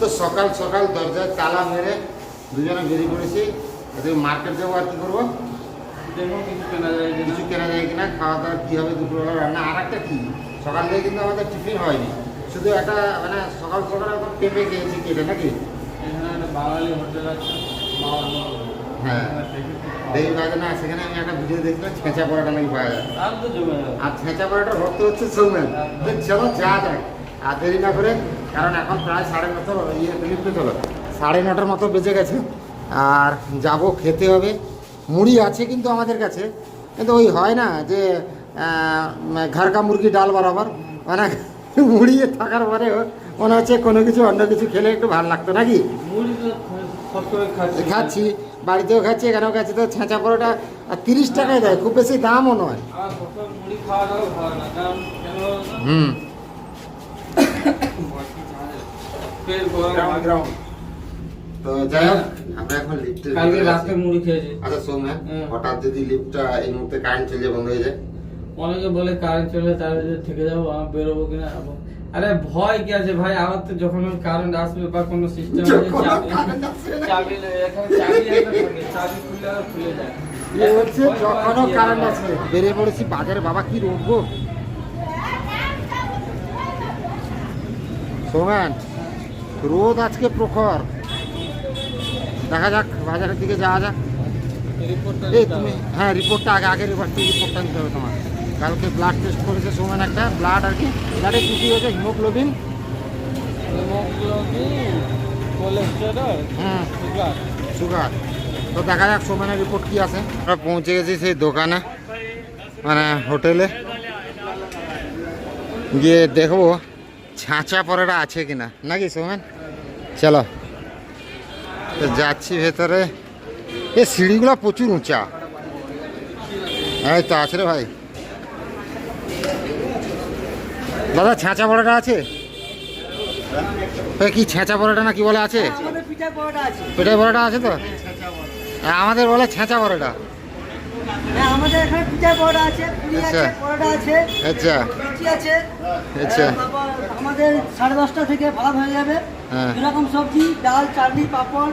তো সকাল সকাল দরজায় তালা মেরে দুজনে বেরিয়ে পড়েছি মার্কেট যাব আর কি করব? কিছু কেনা যায় কিনা যায় খাওয়া দাওয়া কী হবে দুপুরবেলা রান্না আর একটা কী? সকাল থেকে কিন্তু আমাদের টিফিন হয়নি। শুধু একটা মানে সকাল সকাল একদম পেঁপে খেয়েছি কেটে নাকি? বাঙালি হোটেল আছে হ্যাঁ দেখি পাওয়া না সেখানে আমি একটা ভিডিও দেখলাম ছেঁচা পড়াটা নাকি পাওয়া যায়। আর তো জমে আর ছেঁচা পড়াটা ভক্ত হচ্ছে সৌমেন। চলো যা যাক। আর দেরি না করে কারণ এখন প্রায় সাড়ে নটা ইয়ে লিফটে চলো। সাড়ে নটার মতো বেজে গেছে। আর যাব খেতে হবে। মুড়ি আছে কিন্তু আমাদের কাছে। কিন্তু ওই হয় না যে ঘর মুরগি ডাল বরাবর। মানে মুড়িয়ে থাকার পরে মনে হচ্ছে কোনো কিছু অন্য কিছু খেলে একটু ভালো লাগতো নাকি? খাচ্ছি। বাড়িতেও খাচ্ছি এখানেও খাচ্ছি। তো ছেঁচা পরোটা আর তিরিশ টাকায় দেয় খুব বেশি দামও নয়। আমার পেট গরম। তো যাই হোক আমরা এখন লিফটে কালকে রাতে মুড়ি খেয়েছি। আচ্ছা সৌম্য হুম। হঠাৎ যদি লিফটটা এই মুহূর্তে কারেন্ট চলে বন্ধ হয়ে যায়? অনেকে বলে কারেন্ট চলে তার থেকে যাব বেরোবো কিনা আরে ভয় কি আছে ভাই? আমার তো যখন কারেন্ট আসবে বা কোনো সিস্টেম চাবি current আসবে না। চাবি নেই, এখানে চাবি চাবি খুললে আর খুলে যায়। হচ্ছে যখনও কারেন্ট আছে? আছে বেরিয়ে পড়েছি বাজারে বাবা কি রোদ গো? সৌমেন রোদ আজকে প্রখর। দেখা যাক বাজারের দিকে যাওয়া যাক। এই তুমি হ্যাঁ রিপোর্টটা আগে আগে রিপোর্ট রিপোর্টটা নিতে হবে তোমার। কালকে ব্লাড টেস্ট করেছে সৌমেন একটা ব্লাড আর কি। ব্লাডে কী কী হয়েছে? হিমোগ্লোবিন হেমোগ্লোবিন, কোলেস্টেরল, হুম সুগার। সুগার তো দেখা যাক সোমেনের রিপোর্ট কি আছে। আমরা পৌঁছে গেছি সেই দোকানে মানে হোটেলে। গিয়ে দেখব। ছাঁচা পরোটা আছে কিনা? নাকি সোমেন? চলো। তো যাচ্ছি ভেতরে। এ সিঁড়িগুলো প্রচুর উঁচা। এই তো আছে রে ভাই। দাদা ছাঁচা পরোটা আছে? কি ছেঁচা পরোটা না কি বলে আছে? আমাদের পিঠা পরোটা আছে। পেটাই পরোটা আছে তো? আমাদের বলে ছেঁচা পরোটা আমাদের এখানে পিঠা পরোটা আছে পুরি আচ্ছা। আছে পরোটা আছে আচ্ছা। লুচি আছে। আচ্ছা। আমাদের সাড়ে দশটা থেকে ভাত হয়ে যাবে। হ্যাঁ। এরকম সবজি ডাল চাটনি পাঁপড়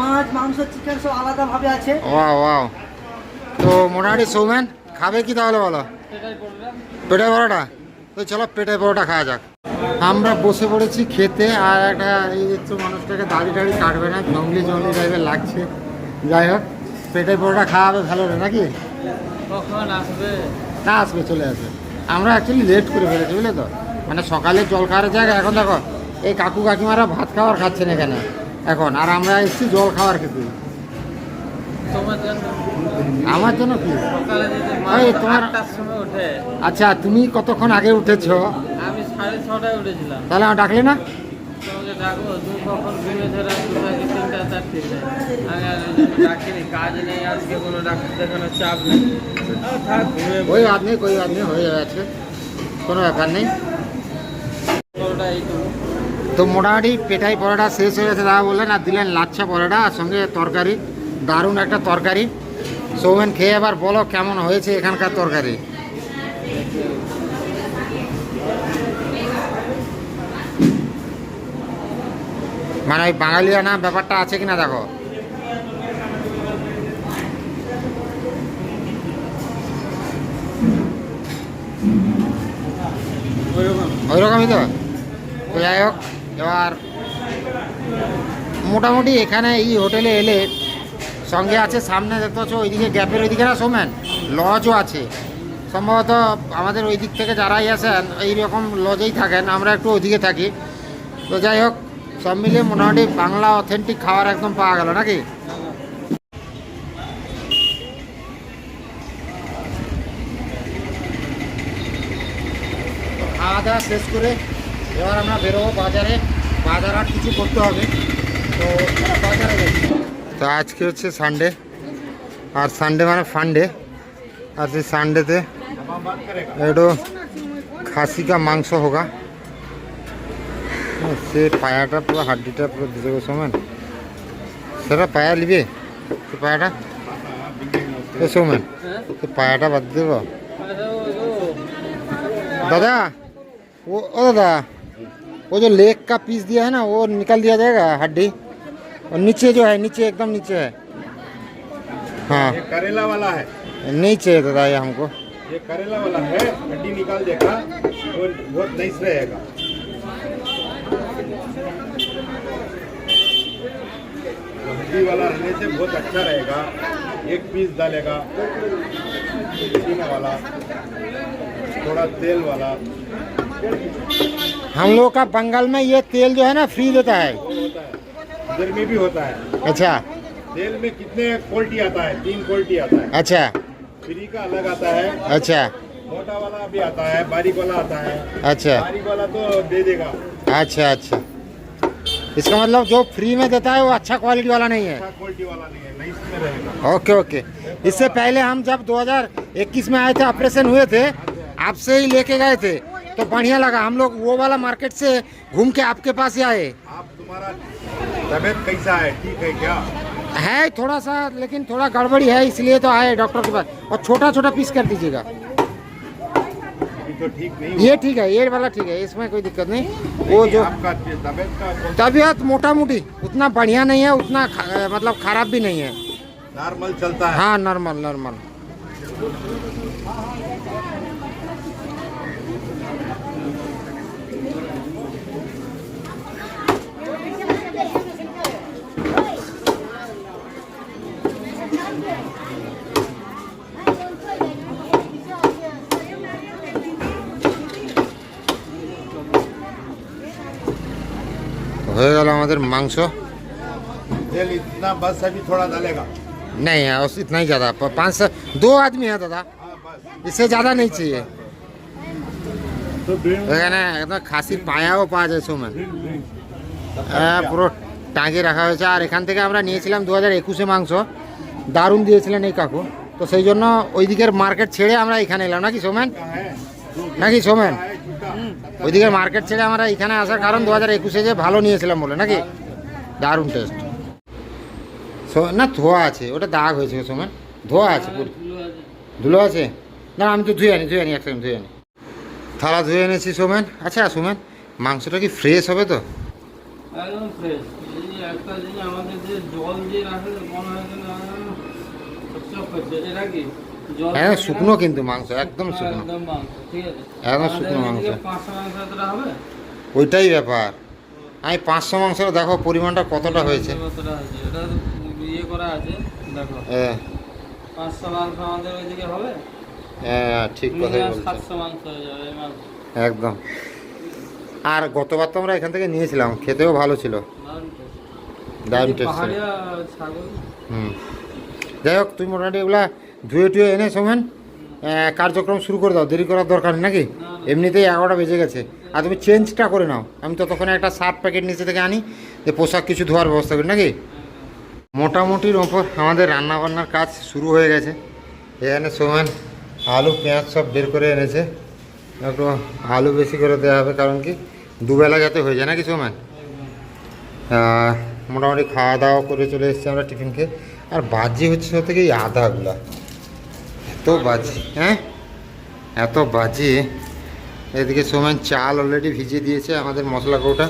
মাছ মাংস চিকেন সব আলাদাভাবে আছে। Wow wow. তো মোটামুটি সৌমেন খাবে কি তাহলে বলো? করলাম। পরোটা? তো চলো পেটাই পরোটা খাওয়া যাক। আমরা বসে পড়েছি খেতে আর একটা এই দেখছ মানুষটাকে দাড়ি টাড়ি কাটবে না জঙ্গলি জঙ্গলি টাইপের লাগছে। যাই হোক। পেটাই পরোটা খাওয়াবে ভালো রে নাকি? কখন আসবে? না আসবে চলে আসবে। আমরা অ্যাকচুয়ালি লেট করে ফেলেছি বুঝলে তো? মানে সকালে জল খাওয়ার জায়গা এখন দেখো এই কাকু কাকিমারা ভাত খাওয়ার খাচ্ছেন এখানে এখন। আর আমরা এসেছি জল খাওয়ার খেতে। আমার জন্য কি? তোমার- আচ্ছা তুমি কতক্ষণ আগে উঠেছো? আমি সাড়ে ছটায় উঠেছিলাম। তাহলে আমার ডাকলে না? তোমাকে ডাকবো তুমি কখন ঘুমিয়েছো রাত দুটা কি তিনটা চারটে আমি আর ডাকিনি কাজ নেই আজকে কোনো ডাক্তার দেখানোর চাপ নেই। থাক ঘুমিয়ে ওই নেই কই বাদ হয়ে যাচ্ছে কোনো ব্যাপার নেই। এইটুকু তো। মোটামুটি পেটাই পরোটা শেষ হয়ে গেছে দাদা বললেন আর দিলেন লাচ্ছা পরোটা আর সঙ্গে তরকারি। দারুণ একটা তরকারি। সৌমেন খেয়ে এবার বলো কেমন হয়েছে এখানকার তরকারি। মানে ওই বাঙালিয়ানা ব্যাপারটা আছে কিনা দেখো। ওই রকমই তো যাই হোক, এবার মোটামুটি এখানে এই হোটেলে এলে সঙ্গে আছে, সামনে দেখতে পাচ্ছ ওইদিকে গ্যাপের ওইদিকে না সোমেন লজও আছে। সম্ভবত আমাদের ওই দিক থেকে যারাই আসেন এই রকম লজেই থাকেন, আমরা একটু ওদিকে থাকি। তো যাই হোক সব মিলিয়ে মোটামুটি বাংলা অথেন্টিক খাবার একদম পাওয়া গেল নাকি? খাওয়া দাওয়া শেষ করে এবার আমরা বেরোবো বাজারে। বাজার আর কিছু করতে হবে। তো বাজারে তো আজকে হচ্ছে সানডে আর সানডে মানে ফান্ডে আর সেই সানডেতে একটু খাসি কা মাংস হোগা। সে পায়াটা পুরো হাড্ডিটা পুরো দিতে গো সমান সেটা পায়া নিবে সে পায়াটা এ সৌমেন হ্যাঁ সে পায়াটা বাদ দেব আরে ও- ও- দাদা ও ও দাদা वो जो लेग का पीस दिया है ना वो निकल दिया जाएगा हड्डी और नीचे जो है नीचे एकदम नीचे है हाँ ये करेला वाला है नहीं चाहिए दादा ये हमको ये करेला वाला है हड्डी निकाल देगा वो बहुत नाइस रहेगा हड्डी वाला रहने से बहुत अच्छा रहेगा एक पीस डालेगा पुदीना वाला थोड़ा तेल वाला। हम लोग का बंगाल में ये तेल जो है ना फ्री देता है वो होता है। इधर में भी होता है। अच्छा। तेल में कितने क्वालिटी आता है? तीन क्वालिटी आता है। अच्छा। फ्री का अलग आता है। अच्छा। मोटा वाला भी आता है बारीक वाला आता है। अच्छा। बारीक वाला तो दे देगा। अच्छा अच्छा। इसका मतलब जो फ्री में देता है वो अच्छा क्वालिटी वाला नहीं है। अच्छा क्वालिटी वाला नहीं है नाइस में रहेगा। ओके ओके इससे पहले हम जब 2021 में आए थे ऑपरेशन हुए थे आपसे ही लेके गए थे तो बढ़िया लगा। हम लोग वो वाला मार्केट से घूम के आपके पास ही आए। आप तुम्हारा तबीयत कैसा है? ठीक है क्या? है थोड़ा सा लेकिन थोड़ा गड़बड़ी है इसलिए तो आए डॉक्टर के पास। और छोटा छोटा पीस कर दीजिएगा। तो ठीक नहीं ये ठीक है ये वाला ठीक है इसमें कोई दिक्कत नहीं। वो जो तबीयत मोटा मोटी उतना बढ़िया नहीं है उतना ख- मतलब खराब भी नहीं है। नॉर्मल चलता है। हाँ नॉर्मल नॉर्मल। হয়ে গেল আমাদের মাংস तेल इतना बस अभी थोड़ा डालेगा नहीं है उस इतना ही ज़्यादा प- पाँच सौ दो आदमी है दादा हाँ बस इससे ज़्यादा नहीं चाहिए तो ड्रिल এখানে একদম খাসির পায়াও পাওয়া যায় সোমেন হ্যাঁ পুরো টাঙিয়ে রাখা হয়েছে আর এখান থেকে আমরা নিয়েছিলাম দু হাজার একুশে মাংস দারুণ দিয়েছিলেন এই কাকু তো সেই জন্য ওই দিকের মার্কেট ছেড়ে আমরা এখানে এলাম নাকি সোমেন का है जो নাকি সোমেন ওইদিকে মার্কেট ছেড়ে আমরা এখানে আসার কারণ দু হাজার একুশে যে ভালো নিয়েছিলাম বলে, নাকি? দারুণ টেস্ট না, ধোয়া আছে, ওটা দাগ হয়েছে সময় ধোয়া আছে ধুলো আছে? না, আমি তো ধুয়ে আনি ধুয়ে আনি একটা ধুয়ে আনি। থালা ধুয়ে এনেছি সোমেন। আচ্ছা সোমেন, মাংসটা কি ফ্রেশ হবে তো? একদম ফ্রেশ হ্যাঁ শুকনো কিন্তু মাংস একদম শুকনো। একদম আছে। একদম শুকনো মাংস। ওইটাই ব্যাপার। আমি পাঁচশো মাংসটা দেখো পরিমাণটা কতটা হয়েছে। হ্যাঁ হ্যাঁ ঠিক কথাই হয়ে একদম। আর গতবার তো আমরা এখান থেকে নিয়েছিলাম খেতেও ভালো ছিল। দারুণ টেস্ট। হুম। যাই হোক তুই মোটামুটি এগুলা ধুয়ে টুয়ে এনে সোমেন কার্যক্রম শুরু করে দাও। দেরি করার দরকার নাকি? এমনিতেই এগারোটা বেজে গেছে। আর তুমি চেঞ্জটা করে নাও। আমি ততক্ষণে একটা সার্ফ প্যাকেট নিচে থেকে আনি, যে পোশাক কিছু ধোয়ার ব্যবস্থা করি, নাকি? মোটামুটির ওপর আমাদের রান্না বান্নার কাজ শুরু হয়ে গেছে। এখানে সোমেন আলু, পেঁয়াজ সব বের করে এনেছে। একটু আলু বেশি করে দেওয়া হবে, কারণ কি? দুবেলা যাতে হয়ে যায় নাকি সোমেন? মোটামুটি খাওয়া দাওয়া করে চলে এসেছি আমরা টিফিন খেয়ে আর বাজি হচ্ছে সব থেকে এই আদাগুলা। এত বাজি হ্যাঁ? এত বাজি। এদিকে সোমেন চাল অলরেডি ভিজিয়ে দিয়েছে আমাদের মশলা কৌটা।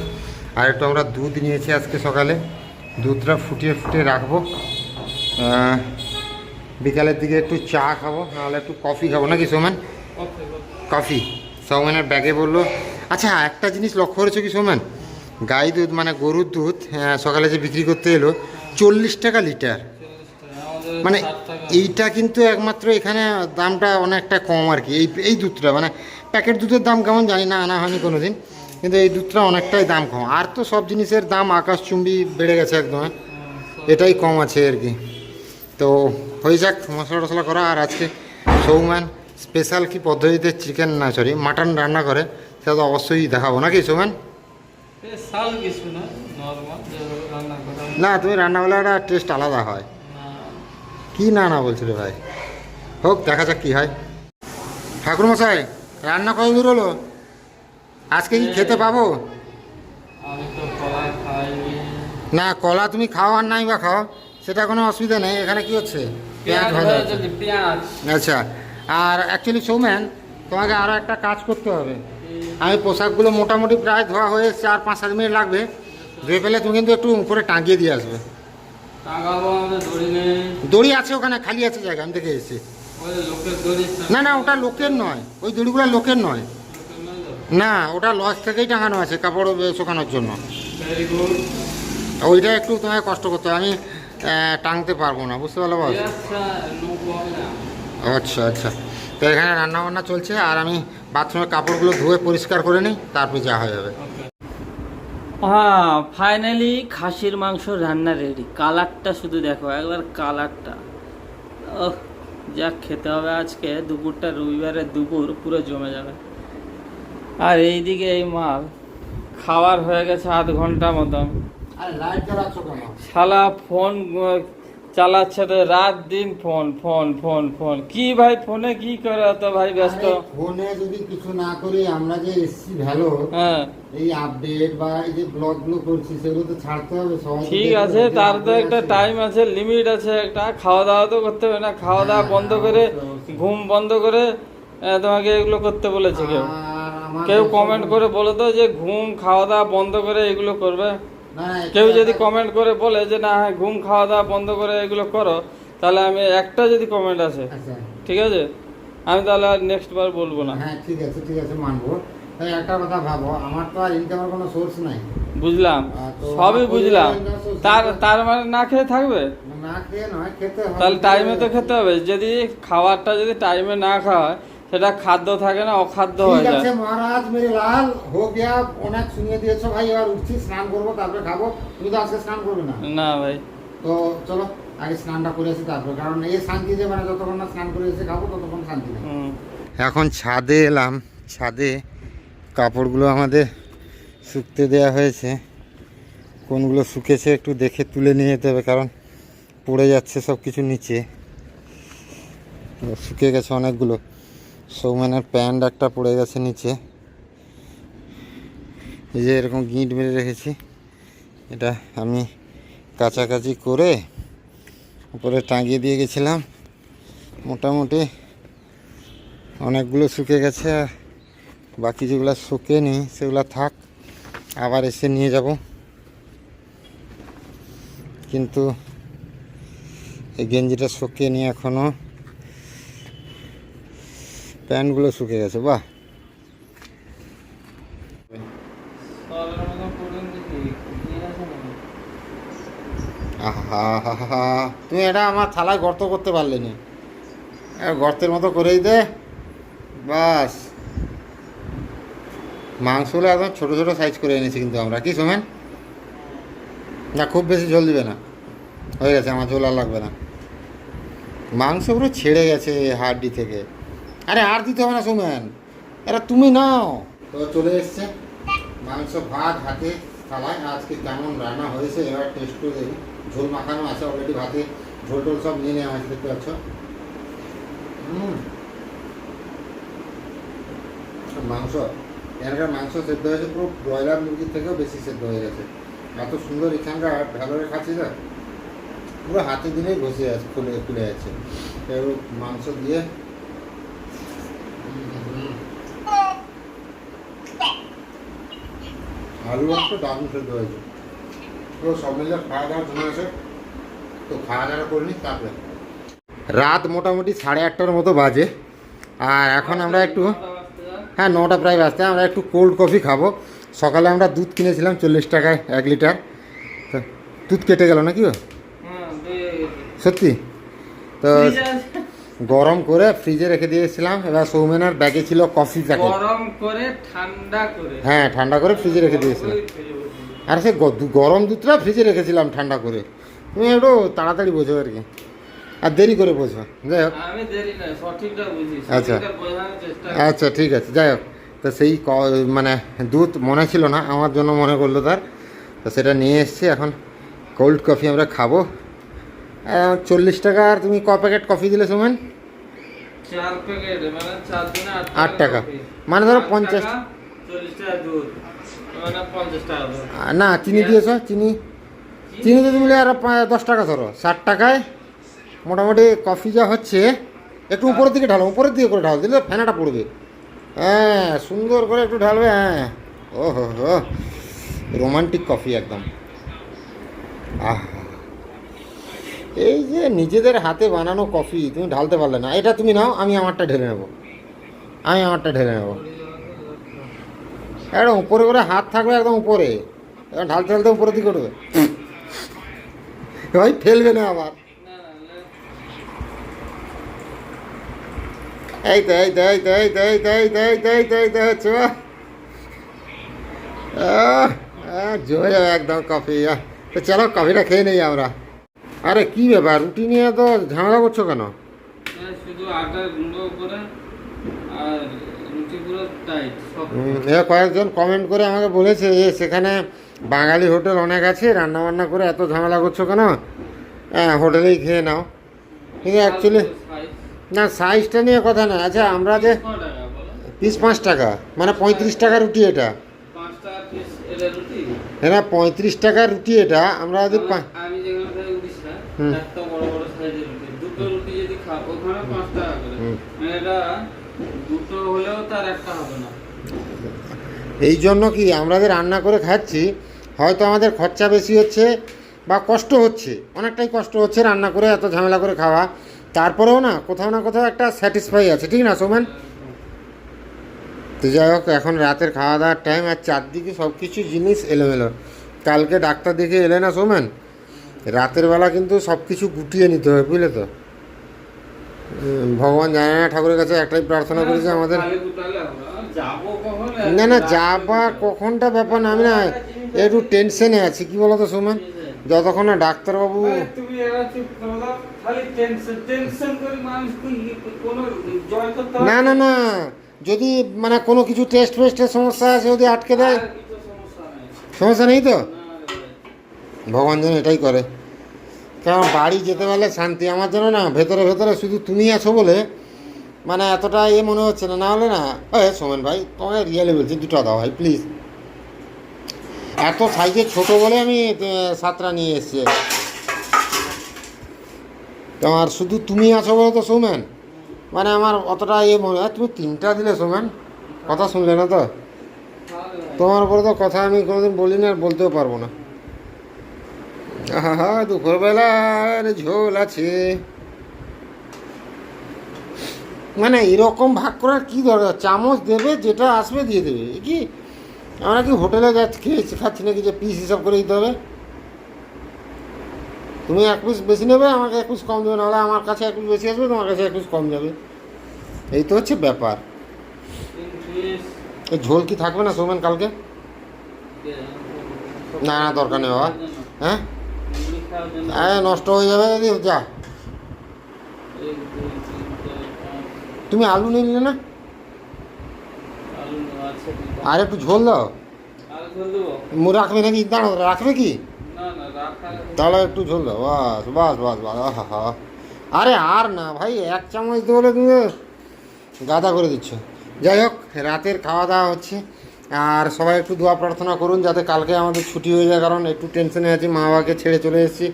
আর একটু আমরা দুধ নিয়েছি আজকে সকালে। দুধটা ফুটিয়ে ফুটিয়ে রাখব। বিকালের দিকে একটু চা খাব, নাহলে একটু কফি খাব। নাকি সোমেন? কফি। সৌমেনের ব্যাগে বলল আচ্ছা একটা জিনিস লক্ষ্য করেছ কি সৌমেন? গাই দুধ মানে গরুর দুধ সকালে যে বিক্রি করতে এলো, চল্লিশ টাকা লিটার। মানে এইটা কিন্তু একমাত্র এখানে দামটা অনেকটা কম আর কি। এই এই দুধটা মানে প্যাকেট দুধের দাম কেমন জানি না আনা হয়নি কোনো দিন কিন্তু এই দুধটা অনেকটাই দাম কম। আর তো সব জিনিসের দাম আকাশচুম্বী বেড়ে গেছে একদম হ্যাঁ। এটাই কম আছে আর কি। তো হয়ে যাক মশলা টশলা করা। আর আজকে সৌম্যান স্পেশাল কি পদ্ধতিতে চিকেন না সরি মাটন রান্না করে সেটা তো অবশ্যই দেখাবো। নাকি সৌম্যান কিছু না হয়। তুমি রান্না করলে একটা টেস্ট আলাদা হয়। কি না না বলছিল ভাই? হোক দেখা যাক কি হয়। ঠাকুরমশাই রান্না কত দূর হলো? আজকে কি খেতে পাবো? না কলা তুমি খাও আর নাই বা খাও সেটা কোনো অসুবিধা নেই। এখানে কি হচ্ছে? পেঁয়াজ ভাজা পেঁয়াজ আচ্ছা আর অ্যাকচুয়ালি সৌম্যান তোমাকে আরও একটা কাজ করতে হবে। আমি পোশাকগুলো মোটামুটি প্রায় ধোয়া হয়ে চার পাঁচ সাত মিনিট লাগবে। ধুয়ে ফেলে তুমি কিন্তু একটু উপরে টাঙিয়ে দিয়ে আসবে। দড়ি আছে ওখানে খালি আছে জায়গা আমি দেখে এসেছি। না? না ওটা লোকের নয়। ওই দড়িগুলো লোকের নয়। না ওটা লজ থেকেই টাঙানো আছে কাপড় শুকানোর জন্য। ওইটা একটু তোমায় কষ্ট করতে আমি টাঙতে পারব না বুঝতে পারল বস? আচ্ছা আচ্ছা আচ্ছা। তো এখানে রান্না বান্না চলছে আর আমি বাথরুমের কাপড়গুলো ধুয়ে পরিষ্কার করে নিই তারপরে যা হয়ে যাবে। হ্যাঁ ফাইনালি খাসির মাংস রান্না রেডি কালারটা শুধু দেখো একবার কালারটা। ওহ যা খেতে হবে আজকে। দুপুরটা রবিবারের দুপুর পুরো জমে যাবে। আর এইদিকে এই মাল খাওয়ার হয়ে গেছে আধ ঘণ্টা মতন। আরে লাইট জ্বালাচ্ছ শালা ফোন চালাচ্ছে তো রাত দিন ফোন ফোন ফোন ফোন। কি ভাই ফোনে কি করে অত ভাই ব্যস্ত? ফোনে যদি কিছু না করি আমরা যে এসছি ভালো হ্যাঁ। এই আপডেট বা এই যে ব্লগগুলো করছি সেগুলো তো ছাড়তে হবে ঠিক আছে তার তো একটা টাইম আছে লিমিট আছে একটা। খাওয়া দাওয়া তো করতে হবে না খাওয়া দাওয়া হ্যাঁ, বন্ধ করে ঘুম বন্ধ করে তোমাকে এগুলো করতে বলেছে কেউ। কেউ কমেন্ট করে বলে তো যে ঘুম খাওয়া দাওয়া বন্ধ করে এগুলো করবে। কেউ যদি কমেন্ট করে বলে যে না হ্যাঁ ঘুম খাওয়া দাওয়া বন্ধ করে এগুলো করো তাহলে আমি একটা যদি কমেন্ট আসে আচ্ছা। ঠিক আছে? আমি তাহলে আর নেক্সট বার বলব না। হ্যাঁ ঠিক আছে ঠিক আছে মানবো। তাই একটা কথা ভাবো আমার তো আর ইনকামের কোনো সোর্স নাই। বুঝলাম। সবই বুঝলাম। তার তার মানে না খেয়ে থাকবে? না খেয়ে নয় খেতে হবে। তাহলে টাইমে তো খেতে হবে। যদি খাবারটা যদি টাইমে না খাওয়া সেটা খাদ্য থাকে না অখাদ্য হয়ে যায়। আছে মহারাজ মেরে লাল হো গিয়া অনেক শুনিয়ে দিয়েছ ভাই এবার উঠছি স্নান করব তারপরে খাব। তুমি তো আজকে স্নান করবে না? না ভাই। তো চলো আগে স্নানটা করে আসি তারপরে কারণ এই শান্তি যে মানে যতক্ষণ না স্নান করে এসে খাব ততক্ষণ শান্তি নেই। এখন ছাদে এলাম ছাদে কাপড়গুলো আমাদের শুকতে দেওয়া হয়েছে। কোনগুলো শুকেছে একটু দেখে তুলে নিয়ে যেতে হবে কারণ পড়ে যাচ্ছে সব কিছু নিচে শুকে গেছে অনেকগুলো। সৌমেনের প্যান্ট একটা পড়ে গেছে নিচে। এই যে এরকম গিঁট মেরে রেখেছি। এটা আমি কাছাকাছি করে উপরে টাঙিয়ে দিয়ে গেছিলাম। মোটামুটি অনেকগুলো শুকে গেছে আর বাকি যেগুলো শুকেনি সেগুলো থাক, আবার এসে নিয়ে যাব। কিন্তু এই গেঞ্জিটা শুকিয়ে নিয়ে এখনও প্যান্টগুলো শুকে গেছে, বাহ। তুমি এটা আমার থালায় গর্ত করতে পারলে নি। গর্তের মতো করেই দে। বাস। মাংসগুলো একদম ছোটো ছোটো সাইজ করে এনেছি কিন্তু আমরা। কি সোমেন? না, খুব বেশি ঝোল দিবে না। হয়ে গেছে, আমার ঝোল আর লাগবে না। মাংস পুরো ছেড়ে গেছে হাড্ডি থেকে। আরে আর দিতে হবে না সোমেন। এটা তুমি নাও। তো চলে এসছে। মাংস, ভাত, হাতে, থালায়। আজকে কেমন রান্না হয়েছে, এবার টেস্ট করে দেখি। ঝোল মাখানো আছে অলরেডি ভাতে ঝোল টোল সব নিয়ে নেওয়া হয়েছে দেখতে পাচ্ছ। মাংস, এখানকার মাংস সেদ্ধ হয়েছে, পুরো ব্রয়লার মুরগির থেকেও বেশি সেদ্ধ হয়ে গেছে। এত সুন্দর এখানকার ভ্যালোরে খাচ্ছি না। পুরো হাতে দিনেই বসে আছে, খুলে খুলে আছে। মাংস দিয়ে আলু একটা দারুণ সেদ্ধ হয়েছে। তো সব মিলে খাওয়া দাওয়ার জন্য আছে তো খাওয়া দাওয়া করে নিই তারপরে। রাত মোটামুটি সাড়ে আটটার মতো বাজে। আর এখন আমরা একটু হ্যাঁ নটা প্রায় বাজতে আমরা একটু কোল্ড কফি খাব। সকালে আমরা দুধ কিনেছিলাম চল্লিশ টাকায় এক লিটার। দুধ কেটে গেল নাকি? হ্যাঁ। সত্যি? তো। গরম করে ফ্রিজে রেখে দিয়েছিলাম। এবার সৌমেনের ব্যাগে ছিল কফি প্যাকেট গরম করে ঠান্ডা করে। হ্যাঁ ঠান্ডা করে ফ্রিজে রেখে দিয়েছিলাম। আর সে গরম দুধটা ফ্রিজে রেখেছিলাম ঠান্ডা করে। তুমি একটু তাড়াতাড়ি বোঝো আর কি। আর দেরি করে বোঝো। যাই হোক। আচ্ছা। আচ্ছা ঠিক আছে। যাই হোক। তো সেই মানে দুধ মনে ছিল না আমার জন্য মনে করল তার। তো সেটা নিয়ে এসছি এখন। কোল্ড কফি আমরা খাব। চল্লিশ টাকা আর তুমি ক প্যাকেট কফি দিলে সুমেন? মানে আট টাকা। মানে ধরো পঞ্চাশ- মানে না চিনি দিয়েছ চিনি। চিনি? যদি মিলে আর দশ টাকা ধরো। ষাট টাকায় মোটামুটি কফি যা হচ্ছে একটু উপরের দিকে ঢালো উপরের দিকে করে ঢালো দিলে ফেনাটা পড়বে। হ্যাঁ সুন্দর করে একটু ঢালবে হ্যাঁ। ও হো হো। রোমান্টিক কফি একদম। আহ এই যে নিজেদের হাতে বানানো কফি, তুমি ঢালতে পারলে না। এটা তুমি নাও, আমি আমারটা ঢেলে নেব। আমি আমারটা ঢেলে নেব। একদম উপরে করে হাত থাকবে একদম উপরে। এবার ঢালতে ঢালতে উপরে দিকে করবে ভাই, ফেলবে না আবার। এই তো এই তো এই তো এই তো এই তো এই তো এই তো এই তো এই তো হচ্ছে একদম কফি। তো চলো, কফিটা খেয়ে নেই আমরা। আরে কি ব্যাপার রুটি নিয়ে তো ঝামেলা করছ কেন? শুধু আটা গুঁড়ো করে আর কয়েকজন কমেন্ট করে আমাকে বলেছে যে সেখানে বাঙালি হোটেল অনেক আছে রান্না বান্না করে এত ঝামেলা করছ কেন? হ্যাঁ হোটেলেই খেয়ে নাও। কিন্তু অ্যাকচুয়ালি না সাইজটা নিয়ে কথা না আচ্ছা আমরা যে পিস পাঁচ টাকা মানে পঁয়ত্রিশ টাকা রুটি এটা। টাকা হ্যাঁ পঁয়ত্রিশ টাকার রুটি এটা। আমরা যদি পা- আমি- আমি যেখানে থাকি উড়িষ্যা হুম। বড় বড় সাইজের রুটি। দুটো রুটি যদি খাও ওখানে পাঁচ টাকা করে। হুম। মানে এটা দুটো হলেও তার একটা হবে না। এই জন্য কি আমরা যে রান্না করে খাচ্ছি হয়তো আমাদের খরচা বেশি হচ্ছে বা কষ্ট হচ্ছে। অনেকটাই কষ্ট হচ্ছে রান্না করে এত ঝামেলা করে খাওয়া। তারপরেও না কোথাও না কোথাও একটা স্যাটিসফাই আছে ঠিক না সোমেন? তো যাই হোক এখন রাতের খাওয়া দাওয়ার টাইম আর চারদিকে সব কিছু জিনিস এলোমেলো। কালকে ডাক্তার দেখে এলে না সোমেন? রাতের বেলা কিন্তু সব কিছু গুটিয়ে নিতে হবে বুঝলে তো? ভগবান জানে না ঠাকুরের কাছে একটাই প্রার্থনা করেছে আমাদের না। না যাবা কখনটা ব্যাপার না আমি না একটু টেনশনে আছি কি বলতো সুমন? যতক্ষণ না ডাক্তারবাবু না না না যদি মানে কোনো কিছু টেস্ট ফেস্টের সমস্যা আছে যদি আটকে দেয় সমস্যা নেই। তো। ভগবান যেন এটাই করে। কারণ বাড়ি যেতে পারলে শান্তি আমার জন্য না, ভেতরে ভেতরে শুধু তুমি আছো বলে মানে এতটা এ মনে হচ্ছে না। না হলে না, এ সোমেন ভাই, তোমাকে রিয়েলি বলছি, দুটো দাও ভাই প্লিজ এত সাইজে ছোট বলে আমি সাতটা নিয়ে এসেছি। তোমার শুধু তুমি আছো বলে তো সোমেন? মানে আমার অতটা ইয়ে মনে হয় তুমি তিনটা দিলে সোমেন? কথা শুনলে না তো? তোমার উপরে তো কথা আমি কোনোদিন বলি না আর বলতেও পারব না। আহা দুপুরবেলার ঝোল আছে। মানে এরকম ভাগ করার কি দরকার? চামচ দেবে, যেটা আসবে দিয়ে দেবে। কি? আমরা কি হোটেলে যাচ্ছি খাচ্ছি নাকি যে পিস হিসাব করে দিতে হবে? তুমি এক পিস বেশি নেবে, আমাকে এক পিস কম দেবে, নাহলে আমার কাছে এক পিস বেশি আসবে, তোমার কাছে এক পিস কম যাবে। এই তো হচ্ছে ব্যাপার। ঝোল কি থাকবে না সোমেন কালকে? না না, দরকার নেই বাবা। হ্যাঁ? হ্যাঁ নষ্ট হয়ে যাবে যদি, যা। তুমি আলু নিলে না। আর, একটু ঝোল দাও। রাখবে নাকি? দাঁড়ো রাখবে কি? তাহলে একটু ঝোল দাও। বাস বাস বাস বাস আরে, আর না ভাই, এক চামচ দিয়ে বলে তুমি গাদা করে দিচ্ছ। যাই হোক, রাতের খাওয়া দাওয়া হচ্ছে। আর সবাই একটু দোয়া প্রার্থনা করুন যাতে কালকে আমাদের ছুটি হয়ে যায়, কারণ একটু টেনশনে আছি, মা বাবাকে ছেড়ে চলে এসেছি।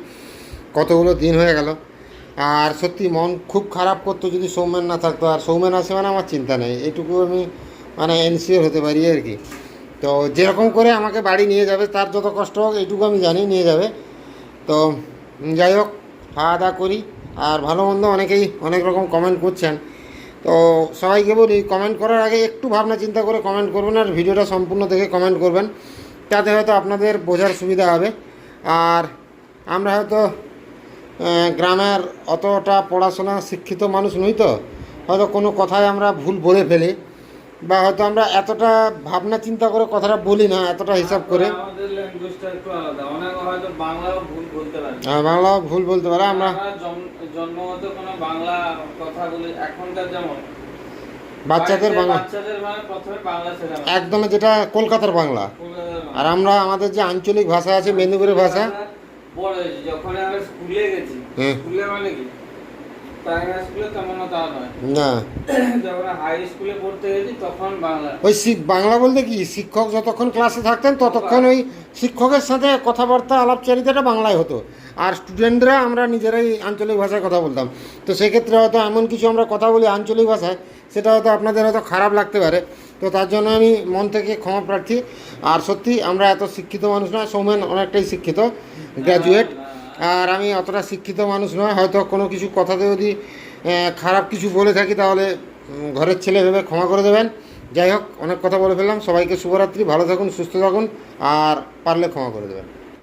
কতগুলো দিন হয়ে গেল। আর সত্যি মন খুব খারাপ করতো যদি সৌমেন না থাকতো। আর সৌমেন আসে মানে আমার চিন্তা নেই, এইটুকু আমি মানে এনসিওর হতে পারি আর কি। তো যেরকম করে আমাকে বাড়ি নিয়ে যাবে, তার যত কষ্ট হোক, এইটুকু আমি জানি নিয়ে যাবে। তো যাই হোক, খাওয়া দাওয়া করি। আর ভালো মন্দ অনেকেই অনেক রকম কমেন্ট করছেন। তো সবাইকে বলি কমেন্ট করার আগে একটু ভাবনা চিন্তা করে কমেন্ট করবেন আর ভিডিওটা সম্পূর্ণ দেখে কমেন্ট করবেন। তাতে হয়তো আপনাদের বোঝার সুবিধা হবে। আর আমরা হয়তো গ্রামের অতটা পড়াশোনা শিক্ষিত মানুষ নই তো। হয়তো কোনো কথায় আমরা ভুল বলে ফেলি বা হয়তো আমরা এতটা ভাবনা চিন্তা করে কথাটা বলি না এতটা হিসাব করে। হয়তো বাংলাও ভুল বলতে পারে। আমরা জন্মগত কোনো বাংলা কথাগুলি এখনকার যেমন বাচ্চাদের বাংলা। বাচ্চাদের মানে প্রথমে বাংলা শেখানো একদম যেটা কলকাতার বাংলা। আর আমরা আমাদের যে আঞ্চলিক ভাষা আছে মেদিনীপুরের ভাষা। যখন আমরা স্কুলে গেছি স্কুলে মানে কি প্রাইমারি স্কুলে তেমন তা নয় না। ওই বাংলা বলতে কি? শিক্ষক যতক্ষণ ক্লাসে থাকতেন ততক্ষণ ওই শিক্ষকের সাথে কথাবার্তা আলাপচারিতাটা বাংলায় হতো। আর স্টুডেন্টরা আমরা নিজেরাই আঞ্চলিক ভাষায় কথা বলতাম। তো সেক্ষেত্রে হয়তো এমন কিছু আমরা কথা বলি আঞ্চলিক ভাষায় সেটা হয়তো আপনাদের হয়তো খারাপ লাগতে পারে। তো তার জন্য আমি মন থেকে ক্ষমা প্রার্থী। আর সত্যি আমরা এত শিক্ষিত মানুষ নয় সৌমেন অনেকটাই শিক্ষিত গ্র্যাজুয়েট আর আমি অতটা শিক্ষিত মানুষ নয়, হয়তো কোনো কিছু কথাতে যদি খারাপ কিছু বলে থাকি তাহলে ঘরের ছেলে ভেবে ক্ষমা করে দেবেন। যাই হোক, অনেক কথা বলে ফেললাম। সবাইকে শুভরাত্রি, ভালো থাকুন, সুস্থ থাকুন, আর পারলে ক্ষমা করে দেবেন।